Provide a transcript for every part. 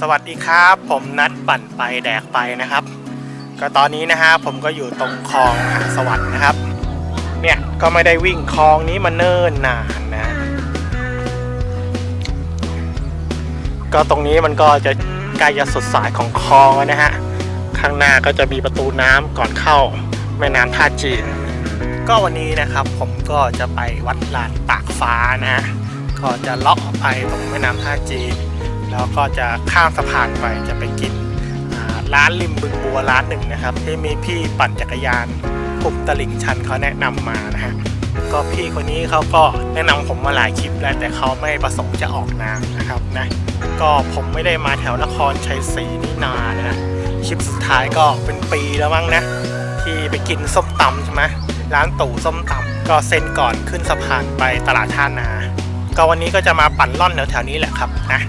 สวัสดีครับ ผมนัดปั่นไปแดกไปนะครับ ก็ตอนนี้นะฮะผมก็อยู่ตรงคลองมหาสวัสดิ์นะครับ เนี่ยก็ไม่ได้วิ่งคลองนี้มาเนิ่นนานนะ ก็ตรงนี้มันก็จะใกล้จะสุดสายของคลองนะฮะข้างหน้าก็จะมีประตูน้ำก่อนเข้าแม่น้ำท่าจีน ก็วันนี้นะครับผมก็จะไปวัดลานตากฟ้านะฮะก็จะเลาะไปตรงแม่น้ำท่าจีน แล้วก็จะข้ามสะพานไปจะไปกินร้านริมบึงบัวร้านหนึ่งนะครับ ที่มีพี่ปั่นจักรยานกลุ่มตลิ่งชันเขาแนะนำมานะฮะก็พี่คนนี้เขาก็แนะนำผมมาหลายคลิปแล้วแต่เขาไม่ประสงค์จะออกนามนะครับนะก็ผมไม่ได้มาแถวนครชัยศรีนี่นานนะคลิปสุดท้ายก็เป็นปีแล้วมั้งนะ ที่ไปกินส้มตำใช่ไหมร้านตู่ส้มตำก็เซ็นก่อนขึ้นสะพานไปตลาดท่านา ก็วันนี้ก็จะมาปั่นล่อนแถวๆนี้แหละครับนะ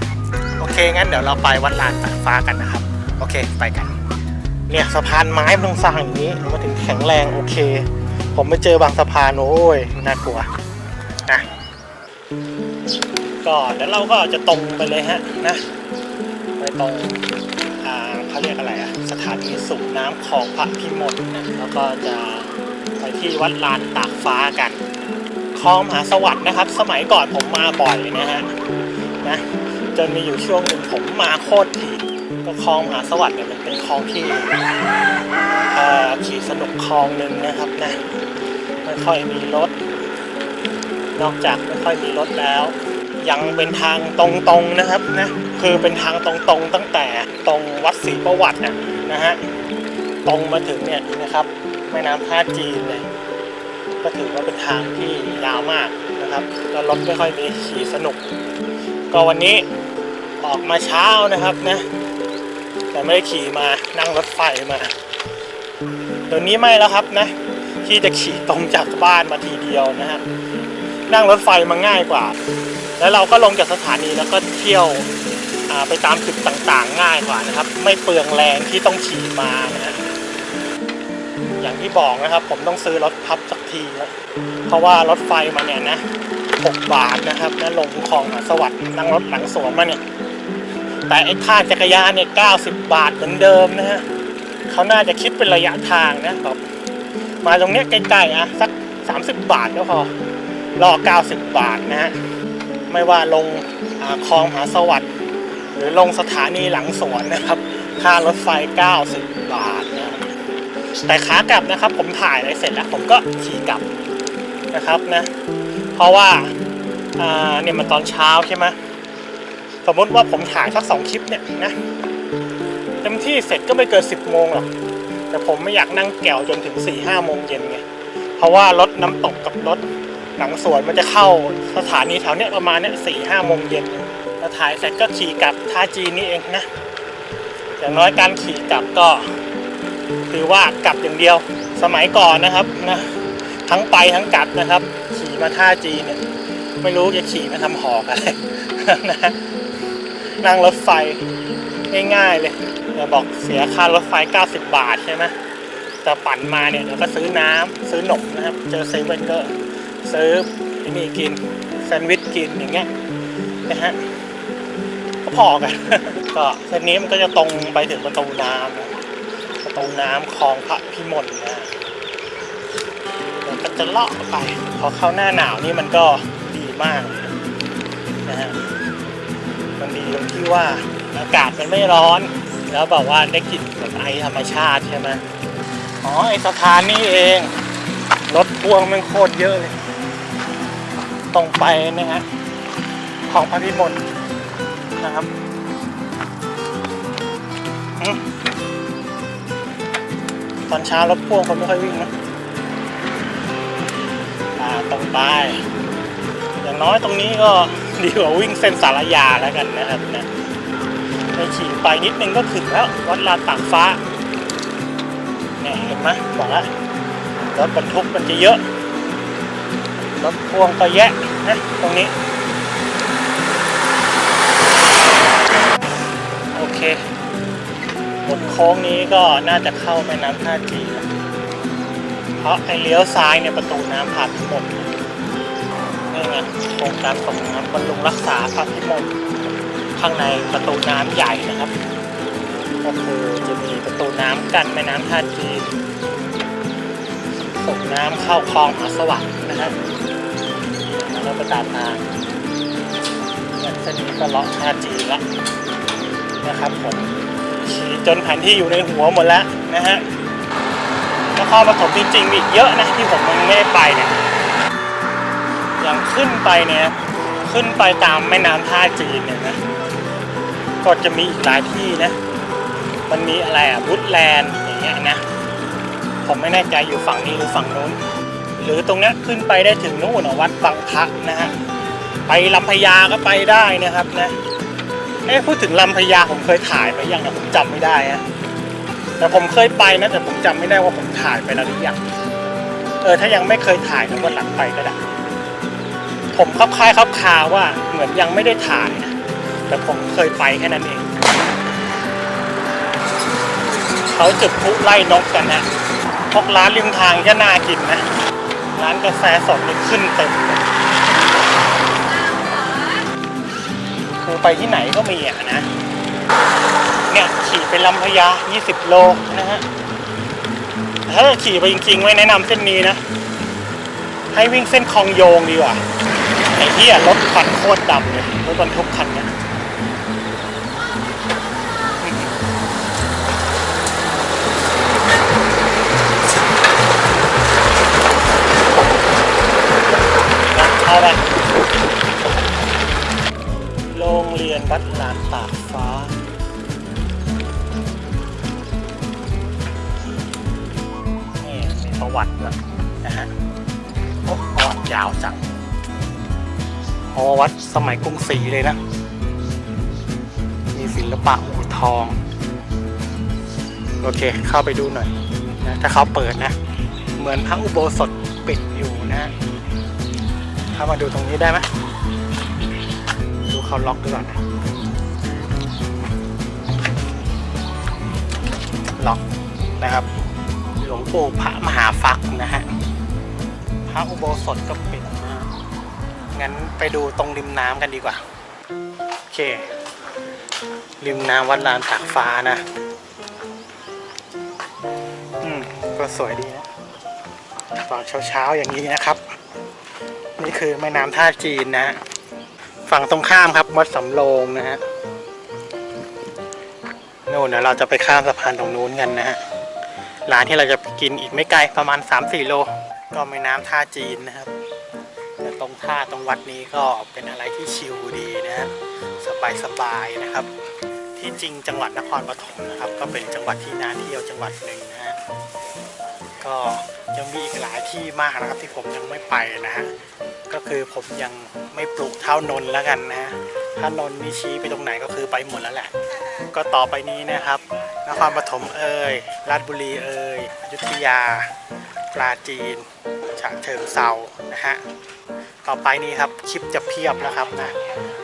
เคงั้นเดี๋ยวเราไปวัดลานตากฟ้ากันนะครับ โอเคไปกัน เนี่ยสะพานไม้มันต้องสร้างอย่างนี้มันถึงแข็งแรงโอเค ผมไปเจอบางสะพานโอ้ยน่ากลัวนะก็เดี๋ยวเราก็จะตรงไปเลยฮะนะไปตรงอ่าเขาเรียกอะไรอะสถานีสูบน้ำของพระพิมลนะแล้วก็จะไปที่วัดลานตากฟ้ากันคลองมหาสวัสดิ์นะครับ สมัยก่อนผมมาบ่อยนะฮะนะ จนมีอยู่ช่วงหนึ่งผมมาโคตรถี่ก็คลองมหาสวัสดิ์เนี่ยมันเป็นคลองที่ขี่สนุกคลองหนึ่งนะครับนะไม่ค่อยมีรถ นอกจากไม่ค่อยมีรถแล้ว ยังเป็นทางตรงๆนะครับนะคือเป็นทางตรงๆตั้งแต่ตรงวัดศรีประวัติน่ะนะฮะตรงมาถึงเนี่ยนะครับแม่น้ำท่าจีนเลยก็ถือว่าเป็นทางที่ยาวมากนะครับแล้วรถไม่ค่อยมีขี่สนุก ก็วันนี้ออกมาเช้านะครับนะ แต่ไม่ได้ขี่มานั่งรถไฟมาเดี๋ยวนี้ไม่แล้วครับนะ ที่จะขี่ตรงจากบ้านมาทีเดียวนะฮะนั่งรถไฟมาง่ายกว่า แล้วเราก็ลงจากสถานีแล้วก็เที่ยวไปตามจุดต่างๆ ง่ายกว่านะครับ ไม่เปลืองแรงที่ต้องขี่มานะอย่างที่บอกนะครับ ผมต้องซื้อรถพับสักทีเพราะว่ารถไฟมาเนี่ยนะ 6 บาทนะครับนะลงคลองมหาสวัสดิ์นั่งรถหลังสวนมาเนี่ย แต่ไอ้ค่าจักรยานเนี่ย 90 บาทเหมือนเดิมนะฮะเขาน่าจะคิดเป็นระยะทางนะแบบมาตรงเนี้ยใกล้ๆอะสัก 30 บาทก็พอ รอ 90 บาทนะฮะ ไม่ว่าลงคลองมหาสวัสดิ์หรือลงสถานีหลังสวนนะครับ ค่ารถไฟ 90 บาทนะแต่ขากลับนะครับ ผมถ่ายอะไรเสร็จแล้ว ผมก็ขี่กลับนะครับนะ เพราะว่าเนี่ยมันตอนเช้าใช่ไหมสมมติว่าผมถ่ายสักสองคลิปเนี่ยนะเต็มที่เสร็จก็ไม่เกินสิบโมงหรอกแต่ผมไม่อยากนั่งแก่วจนถึง4ี่ห้าโมงเย็นไงเพราะว่ารถน้ำตกกับรถหลังสวนมันจะเข้าสถานีแถวเนี้ยประมาณเนี้ยสี่ห้าโมงเย็นแล้วถ่ายเสร็จก็ขี่กลับท่าจีนนี่เองนะอย่างน้อยการขี่กลับก็ถือว่ากลับอย่างเดียวสมัยก่อนนะครับนะ ทั้งไปทั้งกลับนะครับ ขี่มาท่าจีเนี่ย ไม่รู้จะขี่มาทำหอกอะไรนะนั่งรถไฟง่ายๆเลยเดี๋ยวบอกเสียค่ารถไฟ 90 บาทใช่ไหมแต่ปั่นมาเนี่ยเดี๋ยวก็ซื้อน้ำซื้อหนมนะครับ เจอเซเว่นก็ซื้อไอ้นี่กินแซนด์วิชกินอย่างเงี้ยนะฮะก็พอกันก็เส้นนี้มันก็จะตรงไปถึงประตูน้ำประตูน้ำคลองพระพิมลนะ ก็จะเลาะไปพอเข้าหน้าหนาวนี่มันก็ดีมากนะฮะมันดีตรงที่ว่าอากาศมันไม่ร้อน แล้วแบบว่าได้กลิ่นแบบไอธรรมชาติใช่ไหมอ๋อไอสะพานนี่เองรถพ่วงมันโคตรเยอะเลยตรงไปนะฮะของพระพิมลนะครับตอนเช้ารถพ่วงคนไม่ค่อยวิ่งนะ ตรงไป อย่างน้อยตรงนี้ก็ดีกว่าวิ่งเส้นสารยาแล้วกันนะครับนะไปขี่ไปนิดนึงก็ถึงแล้ววัดลานตากฟ้าเนี่ยเห็นไหมบอกแล้วรถบรรทุกมันจะเยอะรถพ่วงก็แยะนะตรงนี้ โอเคหมดโค้งนี้ก็น่าจะเข้าแม่น้ำท่าจีนเพราะไอเลี้ยวซ้ายเนี่ยประตูน้ำผ่านพิมลนี่ไงโครงการส่งน้ำบำรุงรักษาพระพิมลข้างในประตูน้ำใหญ่นะครับก็คือจะมีประตูน้ำกันแม่น้ำท่าจีนส่งน้ำเข้าคลองมหาสวัสดิ์นะครับแล้วไปตามทางเนี่เส้นนี้ก็เลาะท่าจีนละนะครับผมขี่จนแผนที่อยู่ในหัวหมดแล้วนะฮะนครปฐมจริงๆมีเยอะนะที่ผมยังไม่ได้ไปเนี่ย ย่างขึ้นไปเนี่ยขึ้นไปตามแม่น้ำท่าจีนเนี่ยนะก็จะมีอีกหลายที่นะ มันมีอะไรอะวุฒแลนด์อย่างเงี้ยนะ ผมไม่แน่ใจอยู่ฝั่งนี้หรือฝั่งนู้น หรือตรงนี้ขึ้นไปได้ถึงนู่นอะวัดบางพระนะฮะ ไปลำพญาก็ไปได้นะครับนะ เอ๊ะพูดถึงลำพญาผมเคยถ่ายไปยังนะผมจำไม่ได้อะแต่ผมเคยไปนะแต่ผมจำไม่ได้ว่าผมถ่ายไปแล้วหรือยัง เออถ้ายังไม่เคยถ่ายนะวันหลังไปก็ได้ ผมคลับคล้ายคลับคาว่าเหมือนยังไม่ได้ถ่ายนะแต่ผมเคยไปแค่นั้นเอง เขาจุดพลุไล่นกกันนะพวกร้านริมทางก็น่ากินนะ ร้านกาแฟสดนี่ขึ้นเต็มคือไปที่ไหนก็มีอะนะ เนี่ยขี่ไปลำพญา 20 โลนะฮะถ้าขี่ไปจริงๆไม่แนะนำเส้นนี้นะ ให้วิ่งเส้นคลองโยงดีกว่า เหี้ยรถควันโคตรดำเลยรถบรรทุกคันเนี้ยเอาไปโรงเรียนวัดลานตากฟ้านี่มีประวัติด้วยนะฮะ โอ้ประวัติยาวจัง อ๋อวัดสมัยกรุงศรีเลยนะ มีศิลปะอู่ทอง โอเค เข้าไปดูหน่อยนะถ้าเขาเปิดนะ เหมือนพระอุโบสถปิดอยู่นะ เข้ามาดูตรงนี้ได้ไหมดูเขาล็อกดูก่อนนะล็อกนะครับ หลวงปู่พระมหาฟักนะฮะ พระอุโบสถก็ปิด งั้นไปดูตรงริมน้ำกันดีกว่า โอเค ริมน้ำวัดลานตากฟ้านะ อืม ก็สวยดีนะ ตอนเช้าๆอย่างนี้นะครับ นี่คือแม่น้ำท่าจีนนะ ฝั่งตรงข้ามครับวัดสำโรงนะฮะนู่นนะเราจะไปข้ามสะพานตรงนู้นกันนะฮะ ร้านที่เราจะไปกินอีกไม่ไกลประมาณ 3-4 โล ก็แม่น้ำท่าจีนนะครับ ท่าตรงวัดนี้ก็เป็นอะไรที่ชิลดีนะฮะสบายสบายๆนะครับ ที่จริงจังหวัดนครปฐมนะครับ ก็เป็นจังหวัดที่น่าเที่ยวจังหวัดหนึ่งนะฮะก็ยังมีอีกหลายที่มากนะครับที่ผมยังไม่ไปนะฮะก็คือผมยังไม่ปลูกเท่านนแล้วกันนะฮะถ้านนนี่ชี้ไปตรงไหนก็คือไปหมดแล้วแหละ ก็ต่อไปนี้นะครับ นครปฐมเอ่ยราชบุรีเอ่ยอยุธยาปราจีนฉะเชิงเซานะฮะ ต่อไปนี้ครับคลิปจะเพียบแล้วครับนะ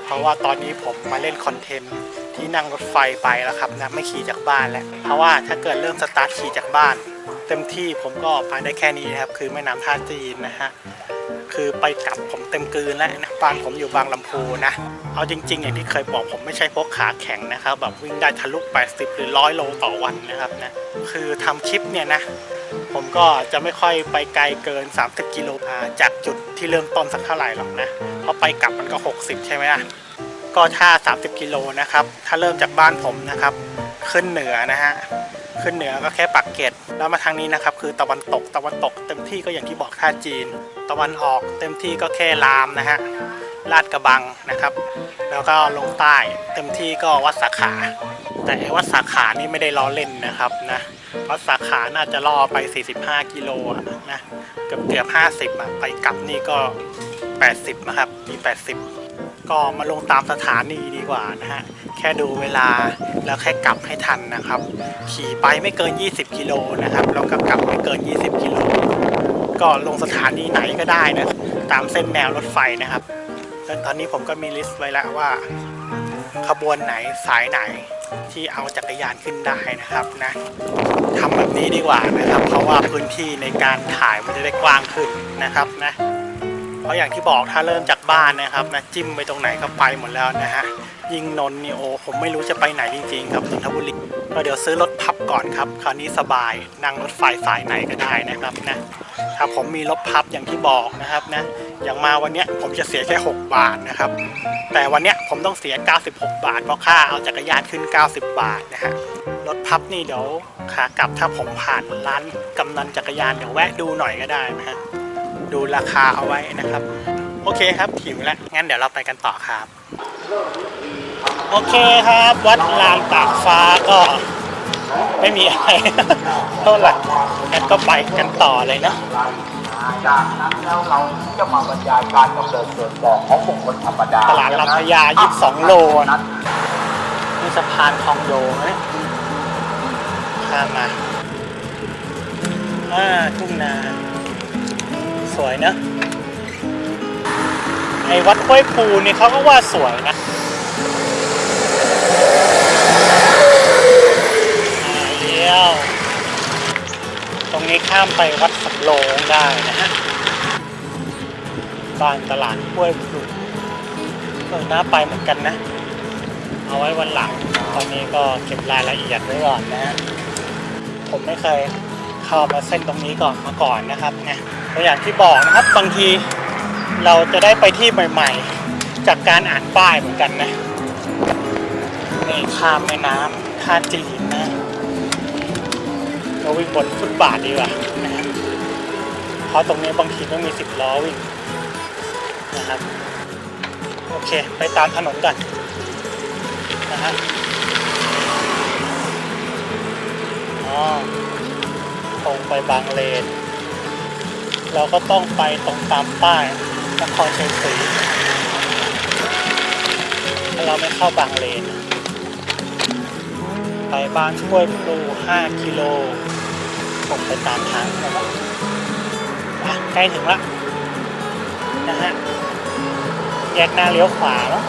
เพราะว่าตอนนี้ผมมาเล่นคอนเทนต์ที่นั่งรถไฟไปแล้วครับนะไม่ขี่จากบ้านแล้ว เพราะว่าถ้าเกิดเริ่มสตาร์ทขี่จากบ้าน เต็มที่ผมก็ไปได้แค่นี้นะครับ คือแม่น้ำท่าจีนนะฮะคือไปกลับผมเต็มกลืนแล้วนะบ้านผมอยู่บางลำพูนะ เอาจริง ๆ อย่างที่เคยบอกผมไม่ใช่พวกขาแข็งนะครับแบบวิ่งได้ทะลุ 80 หรือ 100 โลต่อวันนะครับนะคือทำคลิปเนี่ยนะ ผมก็จะไม่ค่อยไปไกลเกิน 30 กิโลอ่าจากจุดที่เริ่มต้นสักเท่าไหร่หรอกนะ เพราะไปกลับมันก็ 60 ใช่ไหมล่ะ ก็ถ้า 30 กิโลนะครับ ถ้าเริ่มจากบ้านผมนะครับ ขึ้นเหนือนะฮะ ขึ้นเหนือก็แค่ปักเกร็ดแล้วมาทางนี้นะครับ คือตะวันตก ตะวันตกเต็มที่ก็อย่างที่บอกท่าจีน ตะวันออกเต็มที่ก็แค่ลามนะฮะ ลาดกระบังนะครับ แล้วก็ลงใต้ เต็มที่ก็วัดสาขา แต่วัดสาขานี่ไม่ได้ล้อเล่นนะครับนะ วัดสาขาน่าจะล่อไป 45 กิโลนะเกือบเกือบ 50อะไปกลับนี่ก็ 80 นะครับ มี 80 ก็มาลงตามสถานีดีกว่านะฮะ แค่ดูเวลาแล้วแค่กลับให้ทันนะครับ ขี่ไปไม่เกิน 20 กิโลนะครับ แล้วก็กลับไม่เกิน 20 กิโล ก็ลงสถานีไหนก็ได้นะ ตามเส้นแนวรถไฟนะครับแล้วตอนนี้ผมก็มีลิสต์ไว้แล้วว่า ขบวนไหนสายไหนที่เอาจักรยานขึ้นได้นะครับนะทำแบบนี้ดีกว่านะครับ เพราะว่าพื้นที่ในการถ่ายมันจะได้กว้างขึ้นนะครับนะเพราะอย่างที่บอกถ้าเริ่มจากบ้านนะครับนะจิ้มไปตรงไหนก็ไปหมดแล้วนะฮะยิงนนนี่โอผมไม่รู้จะไปไหนจริงๆครับนนทบุรีก็เดี๋ยวซื้อรถพับก่อนครับ คราวนี้สบายนั่งรถไฟสายไหนก็ได้นะครับนะครับผมมีรถพับอย่างที่บอกนะครับนะ อย่างมาวันนี้ผมจะเสียแค่ 6 บาทนะครับ แต่วันนี้ผมต้องเสีย 96 บาท เพราะค่าเอาจักรยานขึ้น 90 บาทนะฮะรถพับนี่เดี๋ยวขากลับถ้าผมผ่านร้านกำนันจักรยานเดี๋ยวแวะดูหน่อยก็ได้นะฮะดูราคาเอาไว้นะครับ โอเคครับถิวแล้วงั้นเดี๋ยวเราไปกันต่อครับ โอเคครับ วัดลานตากฟ้าก็ไม่มีอะไรเท่าไหร่งั้นก็ไปกันต่อเลยนะ จากนั้นแล้วเราจะมาบรรยายการกำเนิดเกิดบอกของบุคคลธรรมดาตลาดลำพญา22 โลนะนี่สะพานคลองโยงนะเนี่ยข้ามมาอ่าทุ่งนา สวยนะไอ้วัดห้วยปูนี่เขาก็ว่าสวยนะอ่าเลี้ยวต รงนี้ข้ามไปวัดสำโรงได้นะฮะบ้านตลาดห้วยปูเออน่าไปเหมือนกันนะ เอาไว้วันหลัง ตอนนี้ก็เก็บรายละเอียดไว้ก่อนนะฮะผมไม่เคยเข้ามาเส้นตรงนี้ก่อนมาก่อนนะครับนี่ยก็อย่างที่บอกนะครับบางทีเราจะได้ไปที่ใหม่ ๆ จากการอ่านป้ายเหมือนกันนะนี่ข้ามแม่น้ำท่าจีน เราวิ่งบนฟุตบาทดีกว่านะฮะเพราะตรงนี้บางทีต้องมีสิบล้อวิ่งนะครับ โอเค ไปตามถนนกันนะฮะอ๋อตรงไปบางเลน เราก็ต้องไปตรงตามป้ายนครชัยศรีถ้าเราไม่เข้าบางเลน ไปบ้านช่วยปลู5กิโล ผมไปตามทางนะครับอะใกล้ถึงละนะฮะแยกหน้าเลี้ยวขวาเนาะ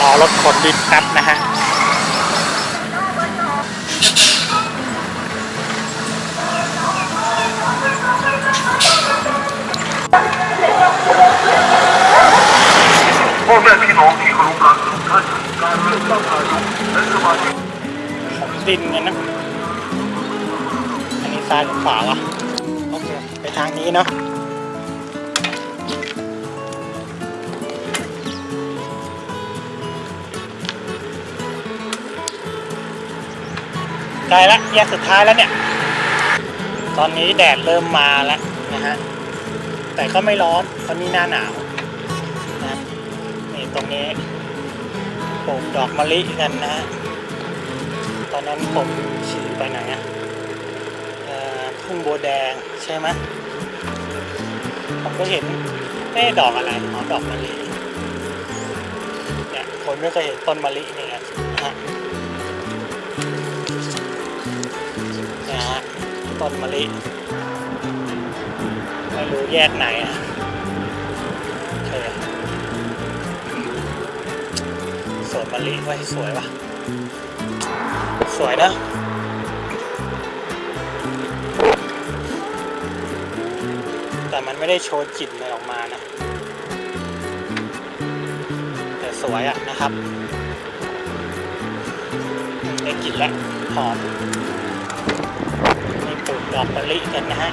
รอรถขนดินแป๊บนะฮะพ่อแม่พี่น้องที่เคารพรักทุกท่านการเลือกตั้งนายกและสมาชิกของดินไงนะอันนี้ ซ้ายหรือขวาวะโอเค ไปทางนี้เนาะใกล้ละแยกสุดท้ายแล้วเนี่ย ตอนนี้แดดเริ่มมาแล้วนะฮะ แต่ก็ไม่ร้อนเพราะนี่หน้าหนาวนะนี่ตรงนี้ปลูกดอกมะลิกันนะฮะ ตอนนั้นผมขี่ไปไหนอะ ทุ่งบัวแดงใช่ไหมผมก็เห็นเอ๊ะดอกอะไรอ๋อดอกมะลิเนี่ยคนไม่เคยเห็นต้นมะลิเนี่ไงนะฮะนะฮะต้นมะลิไม่รู้แยกไหนอะเคสวนมะลิไว้สวยว่ะสวยนะ มันไม่ได้โชว์กลิ่นอะไรออกมานะ แต่สวยอะนะครับได้กลิ่นแล้วหอมนี่ปลูกดอกมะลิกันนะฮะ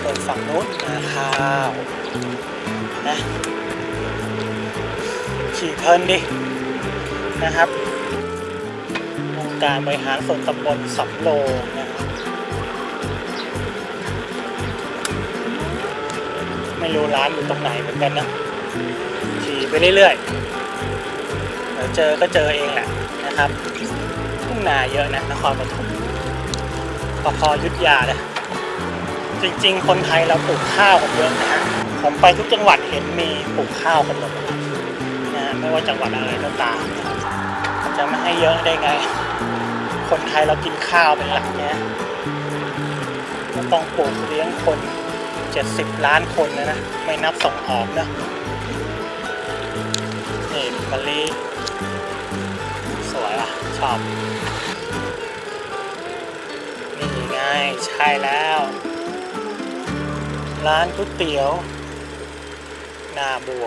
เป็นฝั่งนู้นนาข้าวนะขี่เพลินดินะครับองค์การบริหารส่วนตำบลสำโร ไม่รู้ร้านอยู่ตรงไหนเหมือนกันนะขี่ไปเรื่อยๆเดี๋ยวเจอก็เจอเองแหละนะครับทุ่งนาเยอะนะนครปฐมพอๆอยุทธยาเลยจริงๆ คนไทยเราปลูกข้าวกันเยอะนะฮะผมไปทุกจังหวัดเห็นมีปลูกข้าวกันหมดนะไม่ว่าจังหวัดอะไรก็ตามจะไม่ให้เยอะได้ไง คนไทยเรากินข้าวเป็นหลักเนี่ยต้องปลูกเลี้ยงคน 70 ล้านคนนะนะ ไม่นับส่งออกนะนี่มะลิสวยอะ ชอบ นี่ไง ใช่แล้ว ร้านก๋วยเตี๋ยว นาบัว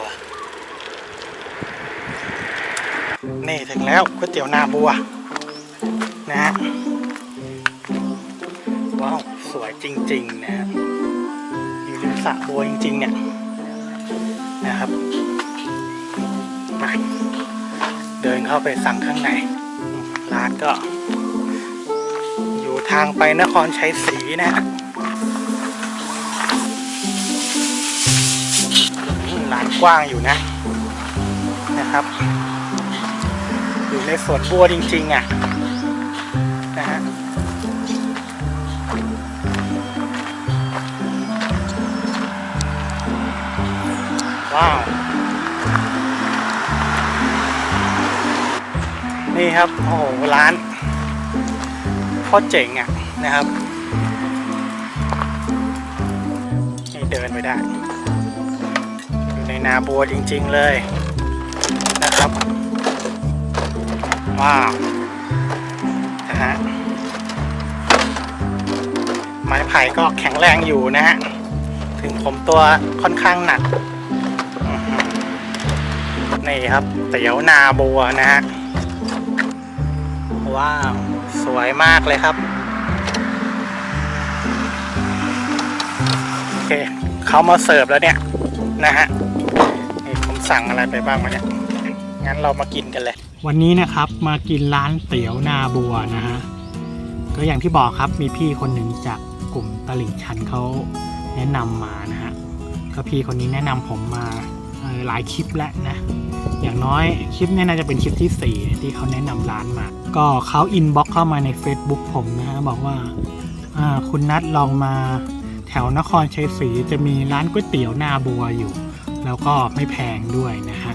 นี่ถึงแล้วก๋วยเตี๋ยวนาบัว นะฮะว้าว สวยจริง ๆ นะฮะ สระบัวจริง ๆ เนี่ยนะครับเดินเข้าไปสั่งข้างใน ร้านก็ อยู่ทางไปนครชัยศรีนะฮะร้านกว้างอยู่นะนะครับ อยู่ในสวนบัวจริง ๆ อะ ว้าว นี่ครับ โอ้โห ร้านโคตรเจ๋งอะนะครับนี่เดินไปได้อยู่ในนาบัวจริง ๆ เลยนะครับ ว้าว นะฮะ ไม้ไผ่ก็แข็งแรงอยู่นะฮะ ถึงผมตัวค่อนข้างหนัก นี่ครับเตี๋ยวนาบัวนะฮะว้าว สวยมากเลยครับ โอเคเขามาเสิร์ฟแล้วเนี่ย นะฮะนี่ผมสั่งอะไรไปบ้างวะเนี่ยงั้นเรามากินกันเลย วันนี้นะครับมากินร้านเตี๋ยวนาบัวนะฮะก็อย่างที่บอกครับมีพี่คนหนึ่งจากกลุ่มตลิ่งชันเขาแนะนำมานะฮะก็พี่คนนี้แนะนำผมมาหลายคลิปแล้วนะ อย่างน้อยคลิปนี้น่าจะเป็นคลิปที่ 4 ที่เขาแนะนำร้านมา ก็เขาอินบ็อกเข้ามาใน Facebook ผมนะฮะบอกว่าคุณนัดลองมาแถวนครชัยศรีจะมีร้านก๋วยเตี๋ยวหน้าบัวอยู่ แล้วก็ไม่แพงด้วยนะฮะ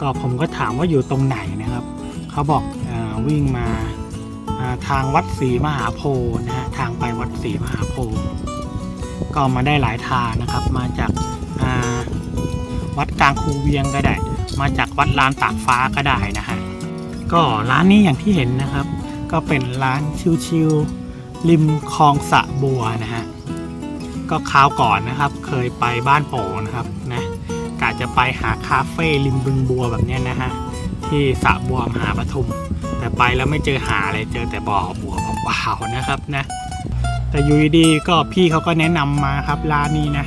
ก็ผมก็ถามว่าอยู่ตรงไหนนะครับ เขาบอกอวิ่งมาาทางวัดศรีมหาโพธิ์นะฮะทางไปวัดศรีมหาโพธิ์ก็มาได้หลายทางนะครับ มาจากาวัดกลางคูเวียงก็ได้ มาจากวัดลานตากฟ้าก็ได้นะฮะก็ร้านนี้อย่างที่เห็นนะครับ ก็เป็นร้านชิวๆริมคลองสะบัวนะฮะก็คราวก่อนนะครับ เคยไปบ้านโป่งนะครับนะกะจะไปหาคาเฟ่ริมบึงบัวแบบนี้นะฮะที่สะบัวมหาปทุม แต่ไปแล้วไม่เจอหาอะไรเจอแต่บ่อบัวเปล่าๆนะครับนะแต่อยู่ดีๆก็พี่เขาก็แนะนำมาครับร้านนี้นะ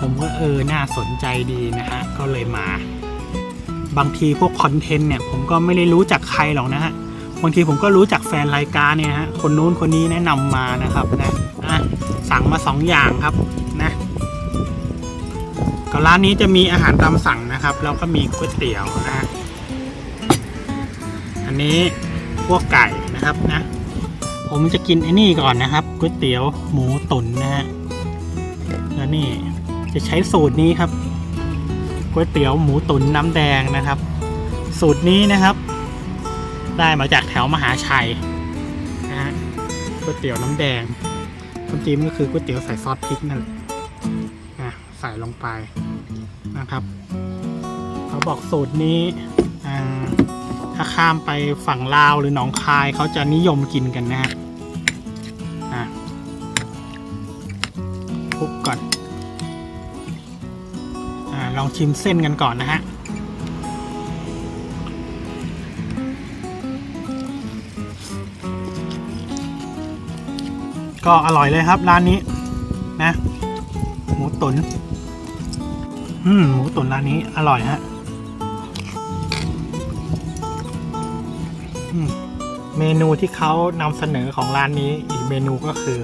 ผมก็เออน่าสนใจดีนะฮะก็เลยมา บางทีพวกคอนเทนต์เนี่ยผมก็ไม่ได้รู้จักใครหรอกนะฮะบางทีผมก็รู้จักแฟนรายการเนี่ยฮะคนนู้นคนนี้แนะนำมานะครับนะอะสั่งมาสองอย่างครับนะก็ร้านนี้จะมีอาหารตามสั่งนะครับแล้วก็มีก๋วยเตี๋ยวนะฮะอันนี้พวกไก่นะครับนะผมจะกินไอ้นี่ก่อนนะครับก๋วยเตี๋ยวหมูตุ๋นนะฮะแล้วนี่จะใช้สูตรนี้ครับ ก๋วยเตี๋ยวหมูตุ๋นน้ำแดงนะครับ สูตรนี้นะครับ ได้มาจากแถวมหาชัยนะฮะก๋วยเตี๋ยวน้ำแดงความจริงก็คือก๋วยเตี๋ยวใส่ซอสพริกนั่นแหละนะใส่ลงไปนะครับ เขาบอกสูตรนี้ถ้าข้ามไปฝั่งลาวหรือหนองคายเขาจะนิยมกินกันนะฮะนะคุกก่อน ลองชิมเส้นกันก่อนนะฮะก็อร่อยเลยครับร้านนี้นะ หมูตุนอืมหมูตุ๋นร้านนี้อร่อยฮะมเมนูที่เขานำเสนอของร้านนี้อีกเมนูก็คือ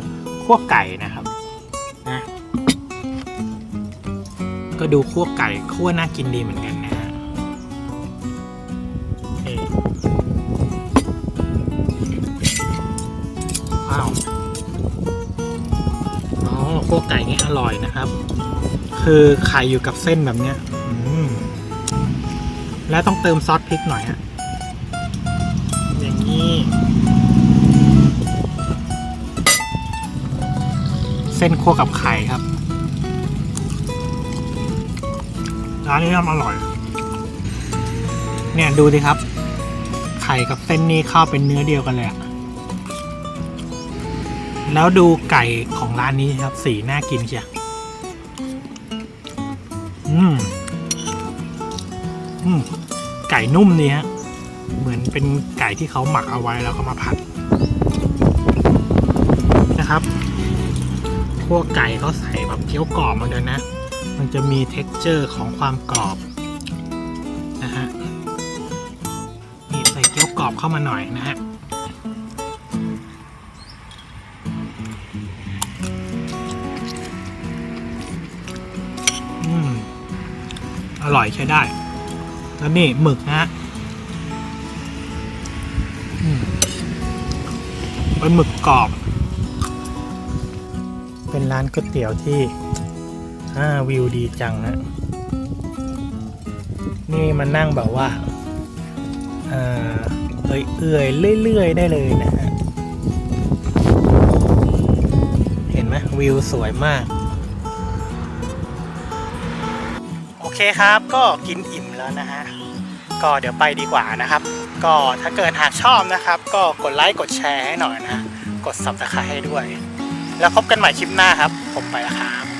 คั่วไก่นะครับนะ ก็ดูคั่วไก่คั่วน่ากินดีเหมือนกันนะฮะเอ้ยว้าวอ๋อคั่วไก่นี่อร่อยนะครับ คือไข่อยู่กับเส้นแบบเนี้ยแล้วต้องเติมซอสพริกหน่อยฮะอย่างนี้เส้นคั่วกับไข่ครับ ร้านนี้ทำอร่อย เนี่ยดูดิครับ ไข่กับเส้นนี่เข้าเป็นเนื้อเดียวกันเลยอะแล้วดูไก่ของร้านนี้ครับ สีน่ากินเชียวอืม อืม ไก่นุ่มดีฮะ เหมือนเป็นไก่ที่เขาหมักเอาไว้แล้วก็มาผัดนะครับ พวกไก่เขาใส่แบบเกี๊ยวกรอบมาเลยนะ มันจะมี t e x t อร์ของความกรอบนะฮะนี่ใส่เกี๊ยวกรอบเข้ามาหน่อยนะฮะอืมอร่อยใช้ได้ แล้วนี่หมึกนะฮะเป็นหมึกกรอบ เป็นร้านก๋วยเตี๋ยวที่ อ่าวิวดีจังฮะนี่มันนั่งแบบว่าเอ่ยเอื่อยๆเรื่อยๆได้เลยนะฮะเห็นไหมวิวสวยมาก โอเคครับก็กินอิ่มแล้วนะฮะก็เดี๋ยวไปดีกว่านะครับ ก็ถ้าเกิดหากชอบนะครับ ก็กดไลค์กดแชร์ให้หน่อยนะ กด subscribe ให้ด้วย แล้วพบกันใหม่คลิปหน้าครับ ผมไปแล้วครับ